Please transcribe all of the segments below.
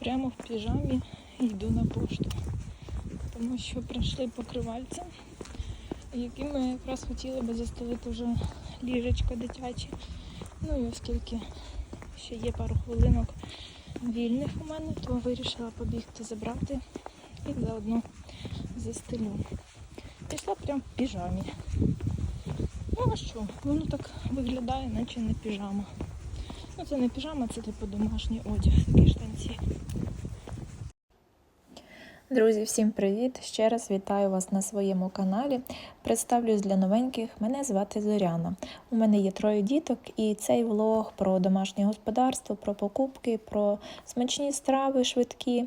прямо в піжамі йду на пошту. Тому що прийшли покривальця, які ми якраз хотіли би застелити вже ліжечко дитяче. Ну і оскільки ще є пару хвилинок вільних у мене, то вирішила побігти забрати і заодно застелю. Пішла прямо в піжамі. Ну а що? Воно так виглядає, наче не піжама. Ну це не піжама, це типу домашній одяг, такі штанці. Друзі, всім привіт! Ще раз вітаю вас на своєму каналі. Представлюсь для новеньких. Мене звати Зоряна. У мене є троє діток, і цей влог про домашнє господарство, про покупки, про смачні страви, швидкі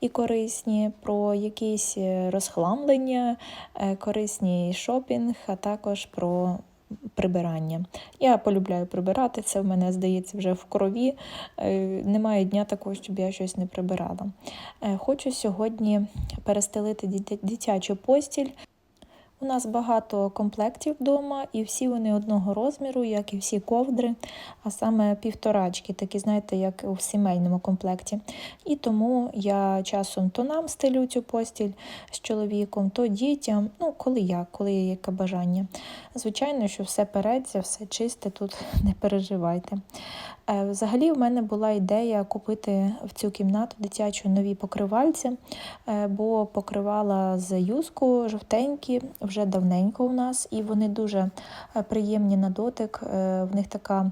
і корисні, про якісь е, розхламлення, е, корисні шопінг, а також про прибирання. Я полюбляю прибирати, це в мене здається вже в крові. Е, Немає дня такого, щоб я щось не прибирала. Е, Хочу сьогодні перестелити дитячу постіль. У нас багато комплектів вдома, і всі вони одного розміру, як і всі ковдри, а саме півторачки, такі, знаєте, як у сімейному комплекті. І тому я часом то нам стелю цю постіль з чоловіком, то дітям, ну, коли як, коли є яке бажання. Звичайно, що все переться, все чисте, тут не переживайте. Е, Взагалі, в мене була ідея купити в цю кімнату дитячу нові покривальці, е, бо покривала з юску жовтенькі вже давненько у нас, і вони дуже е, приємні на дотик. Е, В них така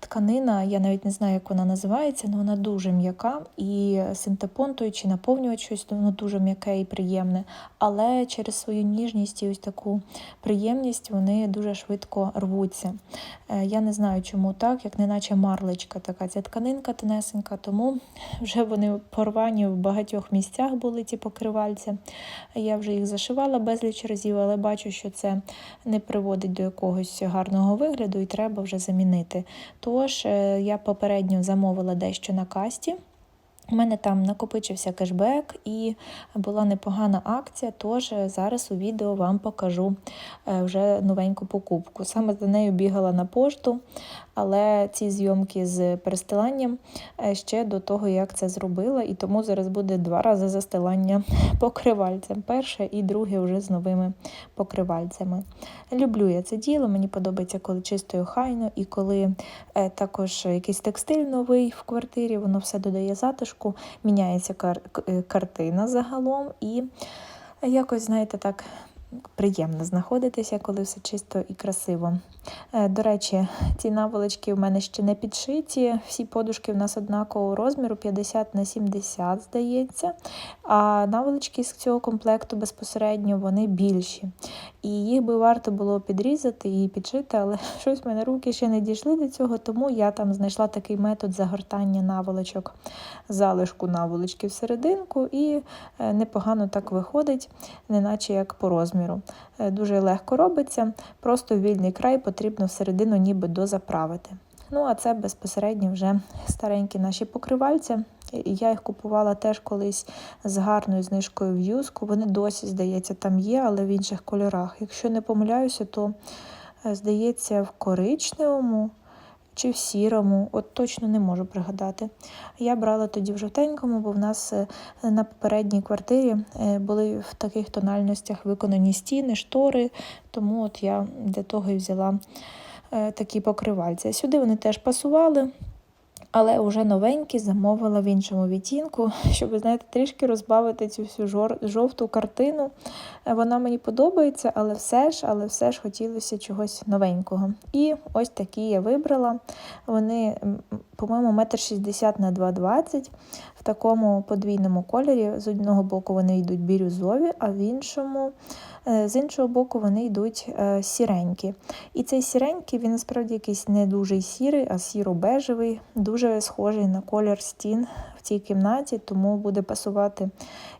тканина, я навіть не знаю, як вона називається, але вона дуже м'яка і синтепон той чи наповнювач щось, воно дуже м'яке і приємне. Але через свою ніжність і ось таку приємність вони дуже швидко рвуться. Е, Я не знаю, чому так, як неначе марлечка така ця тканинка тонесенька, тому вже вони порвані в багатьох місцях були ті покривальці. Я вже їх зашивала безліч разів, але бачу, що це не приводить до якогось гарного вигляду і треба вже замінити. Тож е, я попередньо замовила дещо на касті. У мене там накопичився кешбек і була непогана акція, тож е, зараз у відео вам покажу е, вже новеньку покупку. Саме за нею бігала на пошту, але ці зйомки з перестиланням е, ще до того, як це зробила, і тому зараз буде два рази застилання покривальцем. Перше і друге вже з новими покривальцями. Люблю я це діло, мені подобається, коли чисто і охайно, і коли е, також якийсь текстиль новий в квартирі, воно все додає затишку, міняється е, картина загалом, і якось, знаєте, так. Приємно знаходитися, коли все чисто і красиво. Е, До речі, ці наволочки в мене ще не підшиті. Всі подушки в нас однакового розміру 50 на 70, здається. А наволочки з цього комплекту безпосередньо вони більші. І їх би варто було підрізати і підшити, але щось в мене руки ще не дійшли до цього, тому я там знайшла такий метод загортання наволочок, залишку наволочки всерединку, і е, непогано так виходить, неначе як по розміру. Е, Дуже легко робиться, просто вільний край потрібно всередину ніби дозаправити. Ну, а це безпосередньо вже старенькі наші покривальці. І Я їх купувала теж колись з гарною знижкою в юску. Вони досі, здається, там є, але в інших кольорах. Якщо не помиляюся, то е, здається в коричневому чи в сірому, от точно не можу пригадати. Я брала тоді в жовтенькому, бо в нас е, на попередній квартирі е, були в таких тональностях виконані стіни, штори, тому от я для того і взяла е, такі покривальці. Сюди вони теж пасували. Але вже новенькі замовила в іншому відтінку, щоб, знаєте, трішки розбавити цю всю жовту картину. Е, Вона мені подобається, але все ж, але все ж хотілося чогось новенького. І ось такі я вибрала. Вони, по-моєму, метр шістдесят на 2,20 в такому подвійному кольорі. З одного боку вони йдуть бірюзові, а в іншому, з іншого боку, вони йдуть е, сіренькі. І цей сіренький, він насправді якийсь не дуже сірий, а сіро-бежевий, дуже схожий на колір стін в цій кімнаті, тому буде пасувати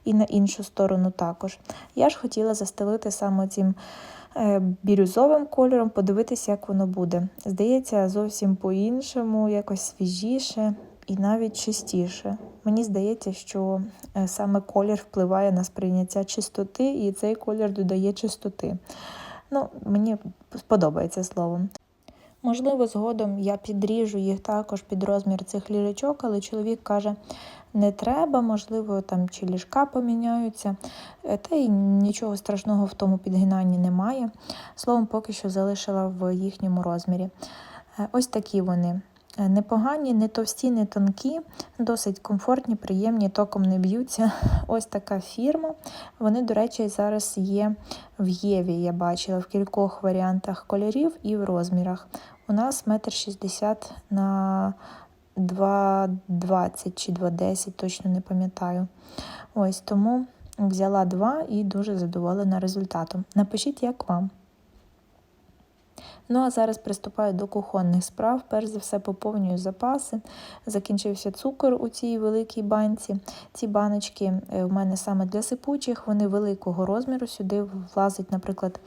і на іншу сторону також. Я ж хотіла застелити саме цим е, бірюзовим кольором, подивитися, як воно буде. Здається, зовсім по-іншому, якось свіжіше і навіть чистіше. Мені здається, що е, саме колір впливає на сприйняття чистоти, і цей колір додає чистоти. Ну, мені подобається словом. Можливо, згодом я підріжу їх також під розмір цих ліжечок, але чоловік каже, не треба, можливо, там чи ліжка поміняються. Е, Та й нічого страшного в тому підгинанні немає. Словом, поки що залишила в їхньому розмірі. Е, Ось такі вони. Е, Непогані, не товсті, не тонкі, досить комфортні, приємні, током не б'ються. Ось така фірма. Вони, до речі, зараз є в Єві, я бачила в кількох варіантах кольорів і в розмірах. У нас метр шістдесят на 2,20 чи 2,10, точно не пам'ятаю. Ось тому взяла два і дуже задоволена результатом. Напишіть, як вам. Ну а зараз приступаю до кухонних справ. Перш за все поповнюю запаси. Закінчився цукор у цій великій банці. Ці баночки е, в мене саме для сипучих, вони великого розміру. Сюди влазить, наприклад,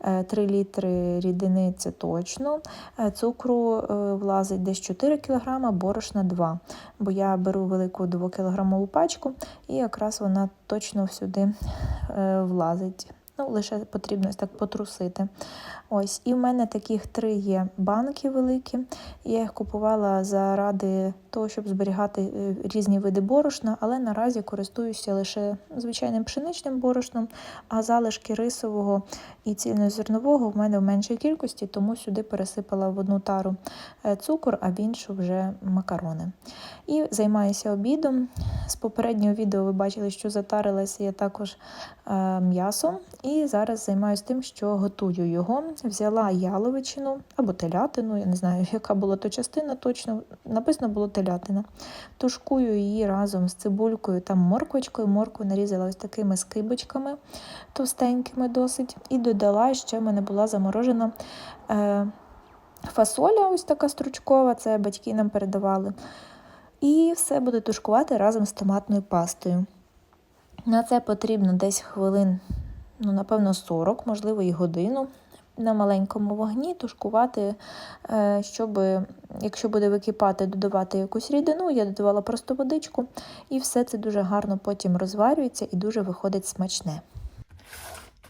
е, 3 літри рідини, це точно. Е, Цукру е, влазить десь 4 кг, борошна 2 бо я беру велику 2-кілограмову пачку, і якраз вона точно сюди е, влазить. Ну, лише потрібно ось так потрусити. Ось, і в мене таких три є банки великі. Я їх купувала заради того, щоб зберігати е, різні види борошна, але наразі користуюся лише звичайним пшеничним борошном, а залишки рисового і цільнозернового в мене в меншій кількості, тому сюди пересипала в одну тару е, цукор, а в іншу вже макарони. І займаюся обідом. З попереднього відео ви бачили, що затарилася я також е, м'ясом, і зараз займаюся тим, що готую його. Взяла яловичину або телятину, я не знаю, яка була то частина точно. Написано було телятина. Тушкую її разом з цибулькою та морквочкою. Моркву нарізала ось такими скибочками товстенькими досить. І додала ще в мене була заморожена е, фасоля, ось така стручкова, це батьки нам передавали. І все буду тушкувати разом з томатною пастою. На це потрібно десь хвилин, ну, напевно, 40, можливо, і годину. На маленькому вогні тушкувати, е, щоб, якщо буде википати, додавати якусь рідину, я додавала просто водичку, і все це дуже гарно потім розварюється і дуже виходить смачне.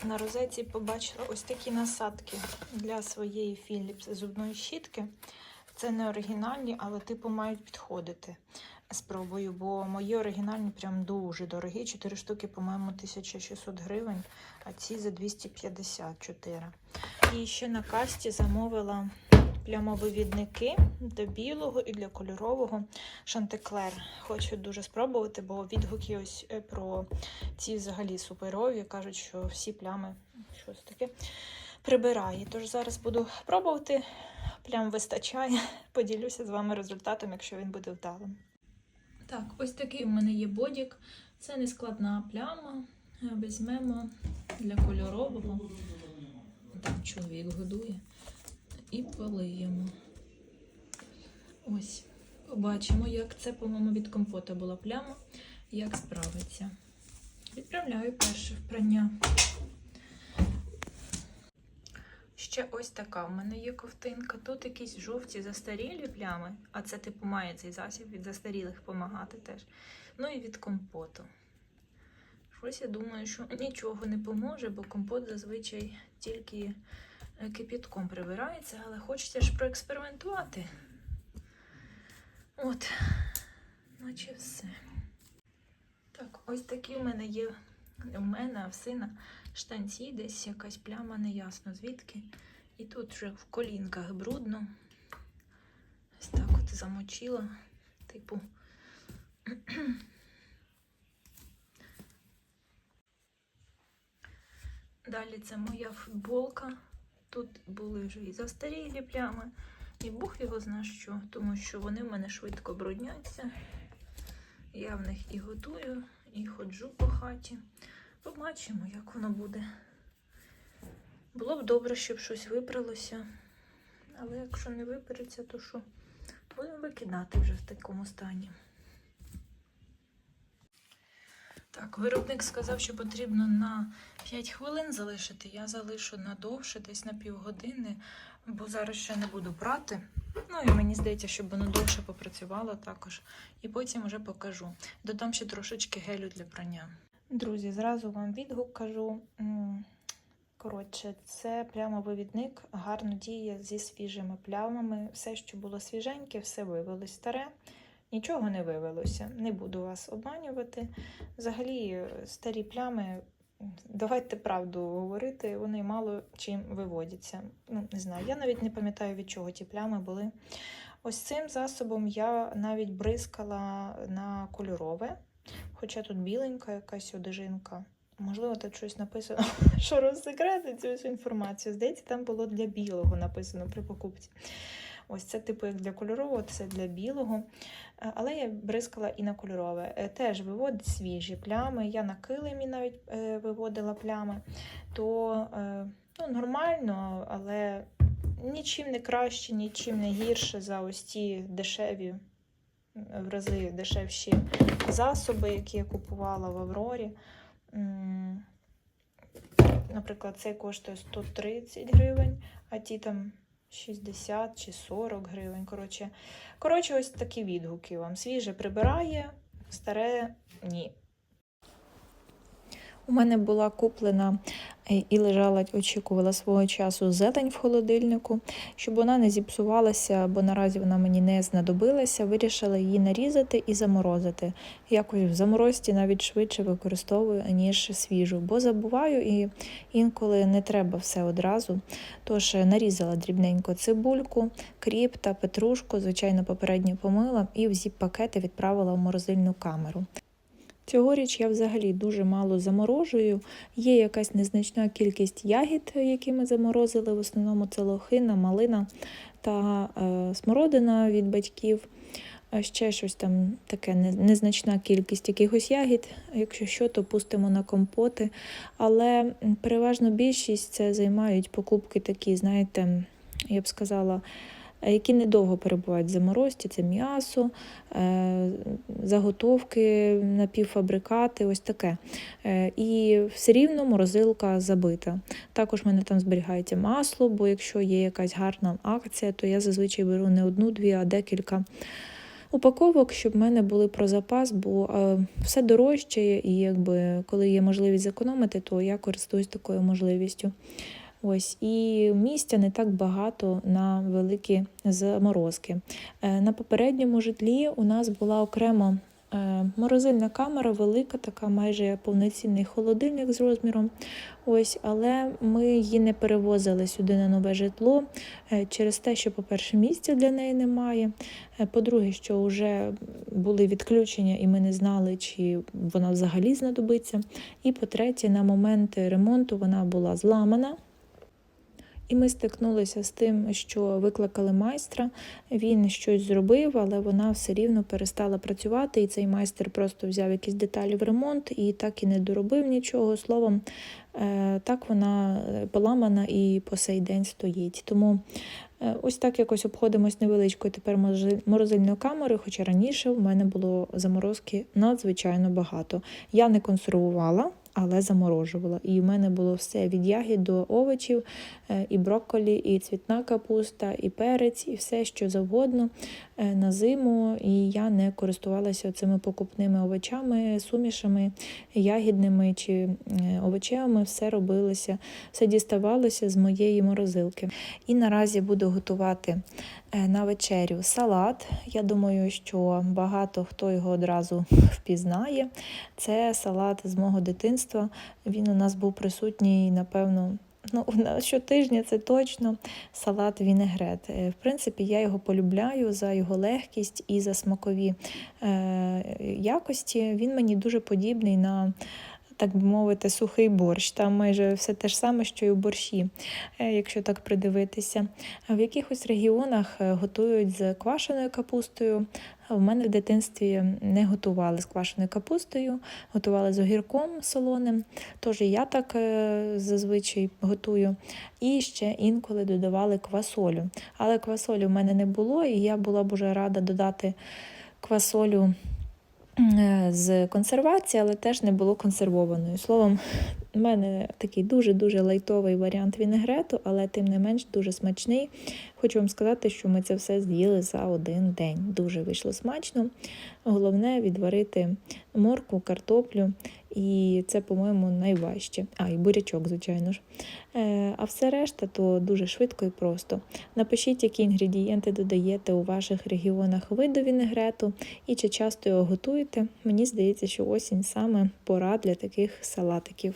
На розетці побачила ось такі насадки для своєї Philips зубної щітки. Це не оригінальні, але типу мають підходити. Спробую, бо мої оригінальні прям дуже дорогі. 4 штуки, по-моєму, 1600 гривень, а ці за 254. І ще на касті замовила плямовивідники для білого і для кольорового шантеклер. Хочу дуже спробувати, бо відгуки ось е, про ці взагалі суперові. Кажуть, що всі плями щось таке прибирає. Тож зараз буду пробувати. Плям вистачає. Поділюся з вами результатом, якщо він буде вдалим. Так, ось такий у мене є бодік. Це не складна пляма. Візьмемо для кольорового. Так, чоловік годує. І полиємо. Ось. Побачимо, як це, по-моєму, від компота була пляма, як справиться. Відправляю перше впрання. Ще ось така в мене є ковтинка. Тут якісь жовті застарілі плями, а це типу має цей засіб від застарілих допомагати теж. Ну і від компоту. Щось я думаю, що нічого не поможе, бо компот зазвичай тільки е, кипітком прибирається, але хочеться ж проекспериментувати. От, наче все. Так, ось такі в мене є у мене, а в сина штанці, десь якась пляма, неясно звідки. І тут вже в колінках брудно. Ось так от замочила. Типу. Далі це моя футболка. Тут були вже і застарілі плями, і Бог його зна що, тому що вони в мене швидко брудняться. Я в них і готую, і ходжу по хаті. Побачимо, як воно буде. Було б добре, щоб щось випралося. Але якщо не випереться, то що? Будемо викидати вже в такому стані. Так, виробник сказав, що потрібно на 5 хвилин залишити. Я залишу на довше, десь на півгодини, бо зараз ще не буду брати. Ну і мені здається, щоб воно довше попрацювало також. І потім вже покажу. Додам ще трошечки гелю для прання. Друзі, зразу вам відгук кажу. Коротше, це плямовивідник гарно діє зі свіжими плямами. Все, що було свіженьке, все вивелось старе. Нічого не вивелося. Не буду вас обманювати. Взагалі, е, старі плями, давайте правду говорити, вони мало чим виводяться. Ну, не знаю, я навіть не пам'ятаю, від чого ті плями були. Ось цим засобом я навіть бризкала на кольорове, хоча тут біленька якась одежинка. Можливо, тут щось написано, що розсекретить цю інформацію. Здається, там було для білого написано при покупці. Ось це, типу, як для кольорового, це для білого. Е, Але я бризкала і на кольорове. Е, Теж виводить свіжі плями. Я на килимі навіть е, виводила плями. То ну, нормально, але нічим не краще, нічим не гірше за ось ті дешеві, в рази дешевші засоби, які я купувала в Аврорі. Наприклад, цей коштує 130 гривень, а ті там 60 чи 40 гривень. Коротше, коротше ось такі відгуки вам. Свіже прибирає, старе ні. У мене була куплена е, і лежала, очікувала свого часу зелень в холодильнику, щоб вона не зіпсувалася, бо наразі вона мені не знадобилася. Вирішила її нарізати і заморозити. Якось в заморозці навіть швидше використовую, ніж свіжу, бо забуваю і інколи не треба все одразу. Тож е, нарізала дрібненько цибульку, кріп та петрушку, звичайно, попередньо помила і в зіп-пакети відправила в морозильну камеру. Цьогоріч я взагалі дуже мало заморожую. Є якась незначна кількість ягід, які ми заморозили. В основному це лохина, малина та е, смородина від батьків. Ще щось там таке незначна кількість якихось ягід. Якщо що, то пустимо на компоти. Але переважно більшість це займають покупки такі, знаєте, я б сказала, які недовго перебувають в заморозці, це м'ясо, е, заготовки, напівфабрикати, ось таке. Е, І все рівно морозилка забита. Також в мене там зберігається масло, бо якщо є якась гарна акція, то я зазвичай беру не одну-дві, а декілька упаковок, щоб в мене були про запас, бо е, все дорожчає, і якби коли є можливість зекономити, то я користуюсь такою можливістю. Ось і місця не так багато на великі заморозки. Е, На попередньому житлі у нас була окремо е, морозильна камера, велика, така майже повноцінний холодильник з розміром. Ось, але ми її не перевозили сюди на нове житло е, через те, що, по-перше, місця для неї немає. По-друге, що вже були відключення, і ми не знали, чи вона взагалі знадобиться. І по-третє, на момент ремонту вона була зламана. І ми стикнулися з тим, що викликали майстра, він щось зробив, але вона все рівно перестала працювати, і цей майстер просто взяв якісь деталі в ремонт і так і не доробив нічого. Словом, е, так вона е, поламана і по сей день стоїть. Тому е, ось так якось обходимось невеличкою тепер морозиль- морозильною камерою, хоча раніше в мене було заморозки надзвичайно багато. Я не консервувала. Але заморожувала. І в мене було все від ягід до овочів, е, і брокколі, і цвітна капуста, і перець, і все, що завгодно на зиму. І я не користувалася цими покупними овочами, сумішами, ягідними чи е, овочевими. Все робилося, все діставалося з моєї морозилки. І наразі буду готувати е, на вечерю салат. Я думаю, що багато хто його одразу впізнає. Це салат з мого дитинства. Він у нас був присутній, напевно. Ну, на щотижня це точно салат вінегрет. Е, В принципі, я його полюбляю за його легкість і за смакові е, якості. Він мені дуже подібний на, так би мовити, сухий борщ. Там майже все те ж саме, що і в борщі, е, якщо так придивитися. В якихось регіонах е, готують з квашеною капустою. В мене в дитинстві не готували з квашеною капустою, готували з огірком солоним. Тож і я так е, зазвичай готую. І ще інколи додавали квасолю. Але квасолі в мене не було, і я була б уже рада додати квасолю е, з консервації, але теж не було консервованою. Словом, у мене такий дуже-дуже лайтовий варіант вінегрету, але тим не менш дуже смачний. Хочу вам сказати, що ми це все з'їли за один день. Дуже вийшло смачно. Головне відварити моркву, картоплю І це, по-моєму, найважче. А, і бурячок, звичайно ж. Е, А все решта то дуже швидко і просто. Напишіть, які інгредієнти додаєте у ваших регіонах ви до вінегрету і чи часто його готуєте. Мені здається, що осінь саме пора для таких салатиків.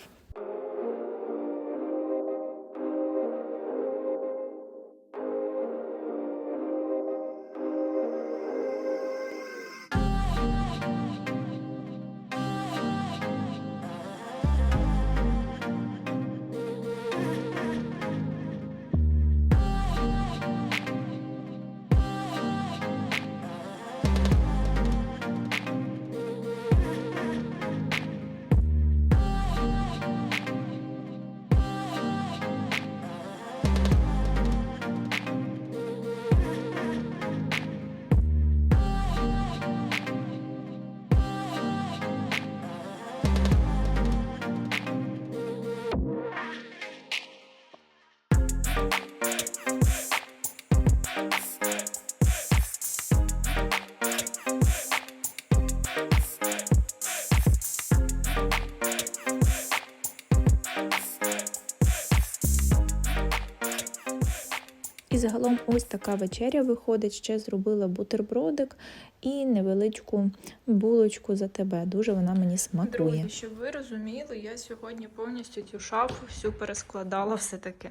Ось така вечеря виходить. Ще зробила бутербродик і невеличку булочку за тебе. Дуже вона мені смакує. Друзі, щоб ви розуміли, я сьогодні повністю цю шафу всю перескладала все-таки.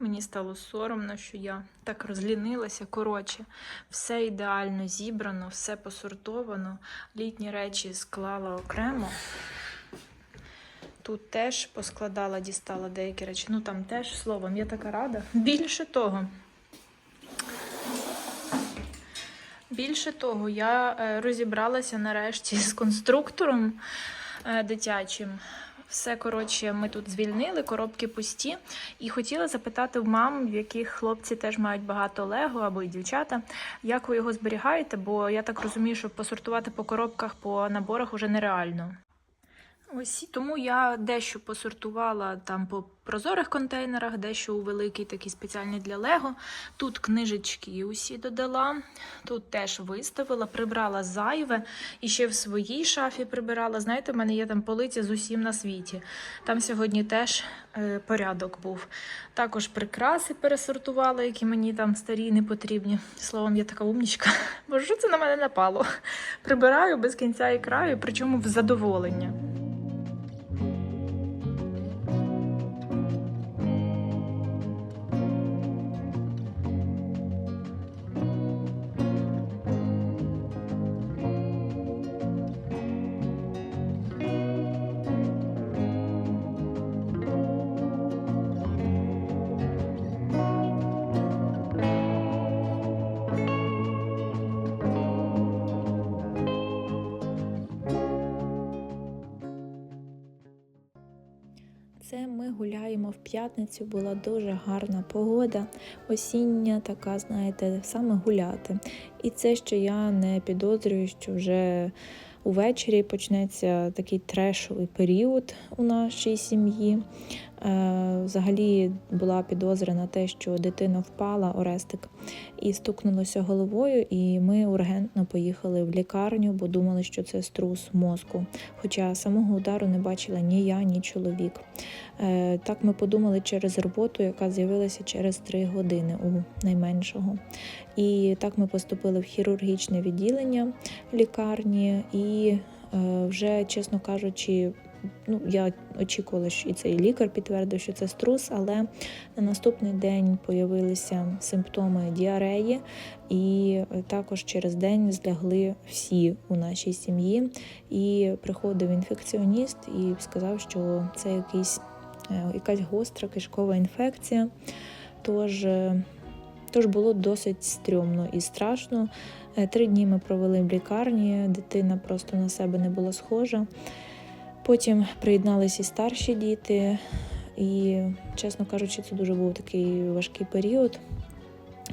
Мені стало соромно, що я так розлінилася. Коротше, все ідеально зібрано, все посортовано. Літні речі склала окремо. Тут теж поскладала, дістала деякі речі. Ну там теж словом, я така рада. Більше того, Більше того, я е, розібралася нарешті з конструктором е, дитячим. Все, коротше, ми тут звільнили, коробки пусті. І хотіла запитати в мам, в яких хлопці теж мають багато лего або й дівчата, як ви його зберігаєте, бо я так розумію, що посортувати по коробках, по наборах уже нереально. Ось тому я дещо посортувала там по прозорих контейнерах, дещо у великий такий спеціальний для Лего. Тут книжечки усі додала, тут теж виставила, прибрала зайве і ще в своїй шафі прибирала. Знаєте, в мене є там полиця з усім на світі. Там сьогодні теж е, порядок був. Також прикраси пересортувала, які мені там старі не потрібні. Словом, я така умнічка. Бо що це на мене напало? Прибираю без кінця і краю, причому в задоволення. Гуляємо в п'ятницю, була дуже гарна погода, осіння, така, знаєте, саме гуляти. І це, що я не підозрюю, що вже увечері почнеться такий трешовий період у нашій сім'ї. Е, Взагалі була підозра на те, що дитина впала, Орестик, і стукнулася головою, і ми ургентно поїхали в лікарню, бо думали, що це струс мозку. Хоча самого удару не бачила ні я, ні чоловік. Е, Так ми подумали через роботу, яка з'явилася через три години у найменшого. І так ми поступили в хірургічне відділення лікарні, і е, вже, чесно кажучи, ну, я очікувала, що і цей лікар підтвердив, що це струс, але на наступний день появилися симптоми діареї, і е, також через день злягли всі у нашій сім'ї. І приходив інфекціоніст і сказав, що це якийсь, е, якась гостра кишкова інфекція. Тож, тож було досить стрьомно і страшно. Е, Три дні ми провели в лікарні, дитина просто на себе не була схожа. Потім приєдналися і старші діти, і, чесно кажучи, це дуже був такий важкий період.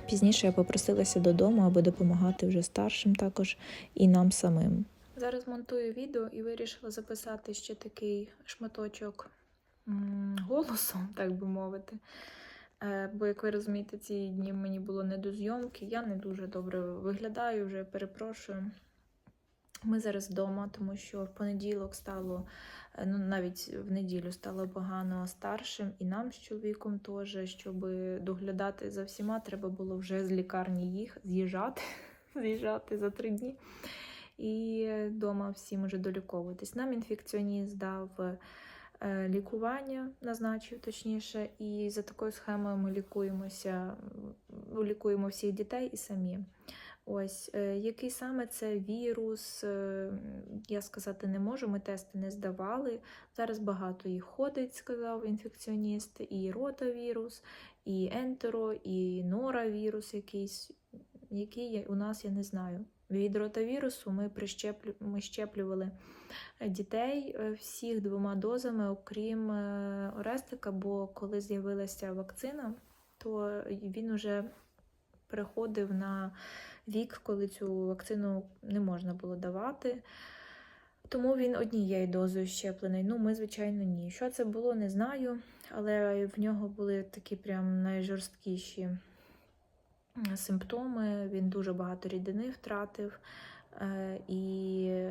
Пізніше я попросилася додому, аби допомагати вже старшим також і нам самим. Зараз монтую відео і вирішила записати ще такий шматочок голосу, так би мовити. Е, Бо, як ви розумієте, ці дні мені було не до зйомки. Я не дуже добре виглядаю, вже перепрошую. Ми зараз вдома, тому що в понеділок стало, е, ну навіть в неділю стало погано старшим, і нам з чоловіком теж, щоб доглядати за всіма, треба було вже з лікарні їх з'їжджати, з'їжджати за три дні. І вдома всім уже доліковуватись. Нам інфекціоніст дав е, лікування, назначив точніше, і за такою схемою ми лікуємося, лікуємо всіх дітей і самі. Ось, е, який саме це вірус, е, я сказати не можу, ми тести не здавали. Зараз багато їх ходить, сказав інфекціоніст, і ротавірус, і ентеро, і норавірус якийсь, який у нас, я не знаю. Від ротавірусу ми, прищеплю, ми щеплювали дітей е, всіх двома дозами, окрім е, Орестика, бо коли з'явилася вакцина, то він уже переходив на вік, коли цю вакцину не можна було давати. Тому він однією дозою щеплений. Ну, ми, звичайно, ні. Що це було, не знаю, але в нього були такі прям найжорсткіші симптоми. Він дуже багато рідини втратив, е, і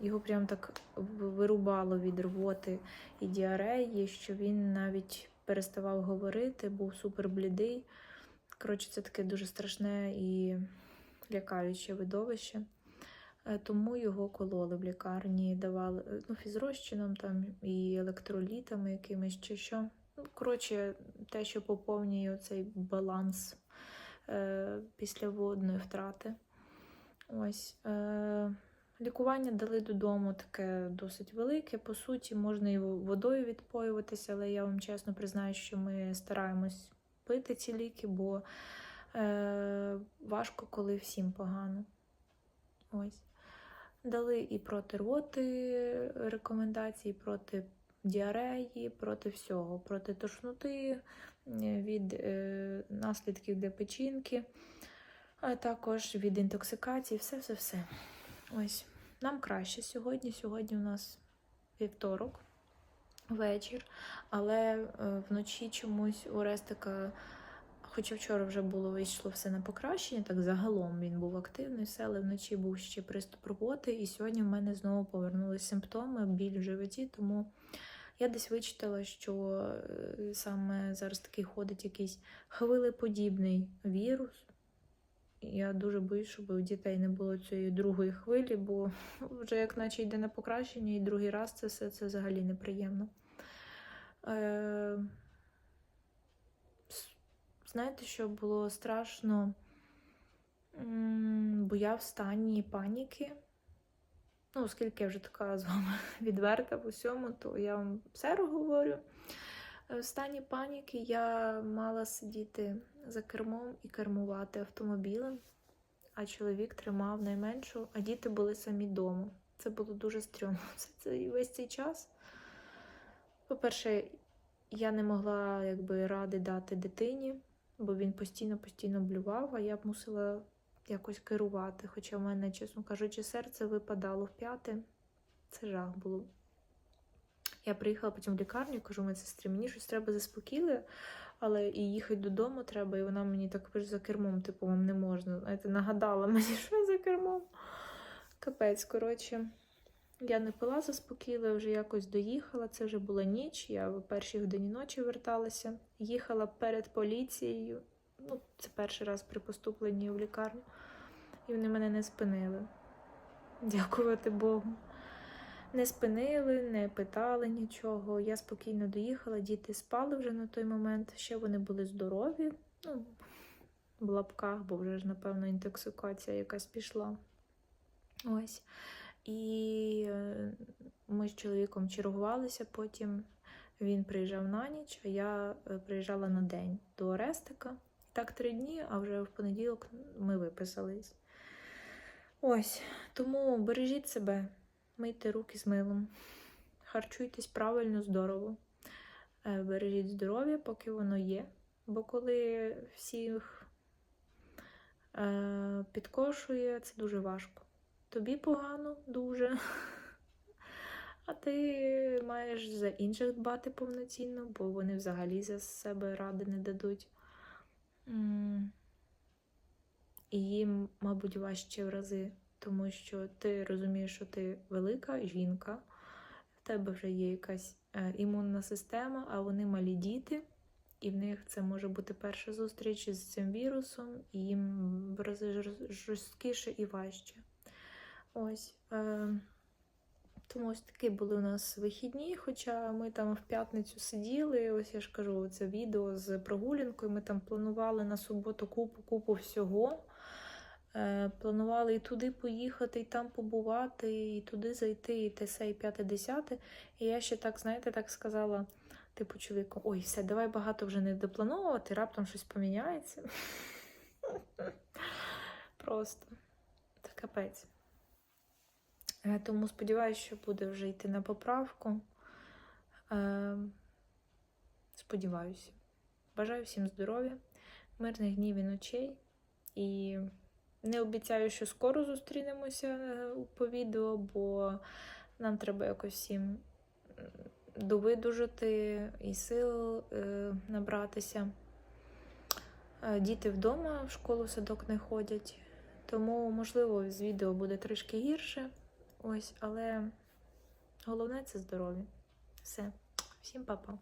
його прям так вирубало від рвоти і діареї, що він навіть переставав говорити, був супер блідий. Коротше, це таке дуже страшне і лякаюче видовище. Е, Тому його кололи в лікарні, давали е, ну, фізрозчином там і електролітами якимись чи що. Ну, коротше, те, що поповнює цей баланс після водної втрати. Ось. Е, лікування дали додому таке досить велике. По суті, можна і водою відпоюватися, але я вам чесно признаю, що ми стараємось пити ці ліки, бо е, важко, коли всім погано. Ось. Дали і проти роти рекомендації, проти діареї, проти всього, проти тошноти, е, від е, наслідків для печінки, а також від інтоксикації, все-все-все. Ось. Нам краще сьогодні. Сьогодні у нас вівторок, вечір, але е, вночі чомусь у Рестика Хоча вчора вже було йшло все на покращення, так загалом він був активний, все, але вночі був ще приступ роботи, і сьогодні в мене знову повернулися симптоми, біль в животі, тому я десь вичитала, що е, саме зараз такий ходить якийсь хвилеподібний вірус. Я дуже боюсь, щоб у дітей не було цієї другої хвилі, бо вже як наче йде на покращення, і другий раз це все це взагалі неприємно. Е, Знаєте, що було страшно, бо я в стані паніки. Ну, оскільки я вже така з вами відверта в усьому, то я вам все говорю. Е, В стані паніки я мала сидіти за кермом і кермувати автомобілем, а чоловік тримав найменшу, а діти були самі вдома. Це було дуже стрьомно. Це, це весь цей час. По-перше, я не могла якби ради дати дитині, бо він постійно-постійно блював, а я мусила якось керувати. Хоча в мене, чесно кажучи, серце випадало в п'яте. Це жах було. Я приїхала потім в лікарню, кажу медсестрі, мені щось треба заспокійли, але і їхати додому треба, і вона мені так ви за кермом, типу, вам не можна. Знаєте, нагадала мені, що за кермом. Капець, коротше. Я не пила заспокійливо, вже якось доїхала. Це вже була ніч. Я в першій годині ночі верталася. Їхала перед поліцією. Ну, це перший раз при поступленні в лікарню. І вони мене не спинили. Дякувати Богу. Не спинили, не питали нічого. Я спокійно доїхала, діти спали вже на той момент. Ще вони були здорові. Ну, в лапках, бо вже ж, напевно, інтоксикація якась пішла. Ось. І е, ми з чоловіком чергувалися потім. Він приїжджав на ніч, а я е, приїжджала на день до Орестика. Так три дні, а вже в понеділок ми виписались. Ось, тому бережіть себе, мийте руки з милом, харчуйтесь правильно, здорово. Е, Бережіть здоров'я, поки воно є. Бо коли всіх е, підкошує, це дуже важко. Тобі погано дуже. А ти маєш за інших дбати повноцінно, бо вони взагалі за себе ради не дадуть. І їм, мабуть, важче в рази тому що ти розумієш, що ти велика жінка, в тебе вже є якась е, імунна система, а вони малі діти, і в них це може бути перша зустріч з цим вірусом, і їм в рази жорсткіше і важче. Ось. Е, тому ось такі були у нас вихідні, хоча ми там в п'ятницю сиділи. Ось я ж кажу, це відео з прогулянкою. Ми там планували на суботу купу купу всього. Е, планували і туди поїхати, і там побувати, і туди зайти, і те се, і п'яте, десяте. І я ще так, знаєте, так сказала, типу, чоловіку, ой, все, давай багато вже не доплановувати, раптом щось поміняється. Просто це капець. Е, Тому сподіваюся, що буде вже йти на поправку. Е, Сподіваюся. Бажаю всім здоров'я, мирних днів і ночей. І не обіцяю, що скоро зустрінемося е, по відео, бо нам треба якось всім довидужити і сил набратися. Діти вдома в школу садок не ходять, тому, можливо, з відео буде трішки гірше. Ось, але головне це здоров'я. Все. Всім па-па.